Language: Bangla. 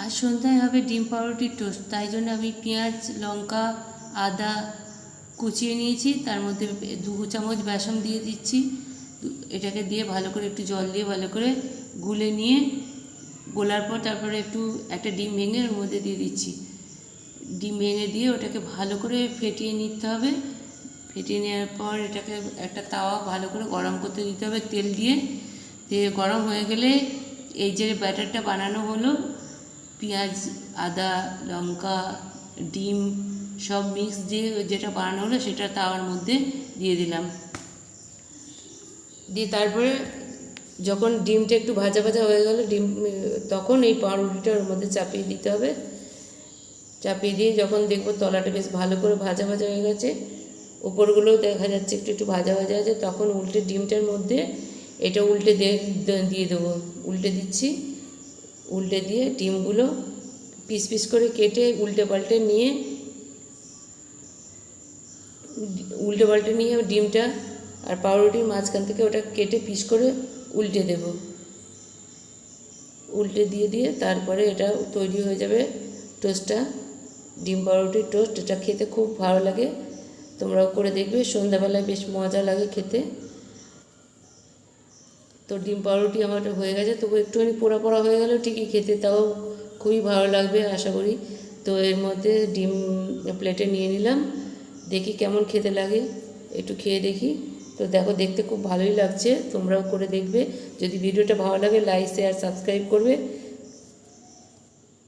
আর সন্ধ্যায় হবে ডিম পাউরুটি টোস্ট। তাই জন্য আমি পেঁয়াজ, লঙ্কা, আদা কুচিয়ে নিয়েছি। তার মধ্যে দু চামচ বেসন দিয়ে দিচ্ছি। এটাকে দিয়ে ভালো করে একটু জল দিয়ে ভালো করে গুলে নিয়ে গোলার পর তারপরে একটু একটা ডিম ভেঙে ওর মধ্যে দিয়ে দিচ্ছি। ডিম ভেঙে দিয়ে ওটাকে ভালো করে ফেটিয়ে নিতে হবে। ফেটিয়ে নেওয়ার পর এটাকে একটা তাওয়া ভালো করে গরম করতে দিতে হবে তেল দিয়ে। দিয়ে গরম হয়ে গেলে এই যে ব্যাটারটা বানানো হলো পেঁয়াজ, আদা, লঙ্কা, ডিম সব মিক্স দিয়ে যেটা বানানো হলো সেটা তাওয়ার মধ্যে দিয়ে দিলাম। দিয়ে তারপরে যখন ডিমটা একটু ভাজা ভাজা হয়ে গেল, ডিম, তখন এই পাউরুটিটা ওর মধ্যে চাপিয়ে দিতে হবে। চাপিয়ে দিয়ে যখন দেখব তলাটা বেশ ভালো করে ভাজা ভাজা হয়ে গেছে, উপরগুলোও দেখা যাচ্ছে একটু একটু ভাজা ভাজা আছে তখন উল্টে ডিমটার মধ্যে এটা উল্টে দিয়ে দিয়ে দেবো। উল্টে দিচ্ছি। উল্টে দিয়ে ডিমগুলো পিস পিস করে কেটে উল্টে পাল্টে নিয়ে, উল্টে পাল্টে নিয়ে ডিমটা আর পাউরুটির মাঝখান থেকে ওটা কেটে পিস করে উল্টে দেব। উল্টে দিয়ে দিয়ে তারপরে এটা তৈরি হয়ে যাবে টোস্টটা, ডিম পাউরুটির টোস্ট। এটা খেতে খুব ভালো লাগে। তোমরাও করে দেখবে। সন্ধ্যাবেলায় বেশ মজা লাগে খেতে। তো ডিম পাউরুটি আমার হয়ে গেছে, তবু একটুখানি পোড়া পোড়া হয়ে গেলেও ঠিকই খেতে, তাও খুবই ভালো লাগবে আশা করি। তো এর মধ্যে ডিম প্লেটে নিয়ে নিলাম, দেখি কেমন খেতে লাগে, একটু খেয়ে দেখি। তো দেখো, দেখতে খুব ভালোই লাগছে, তোমরাও করে দেখবে। যদি ভিডিওটা ভালো লাগে লাইক শেয়ার সাবস্ক্রাইব করবে।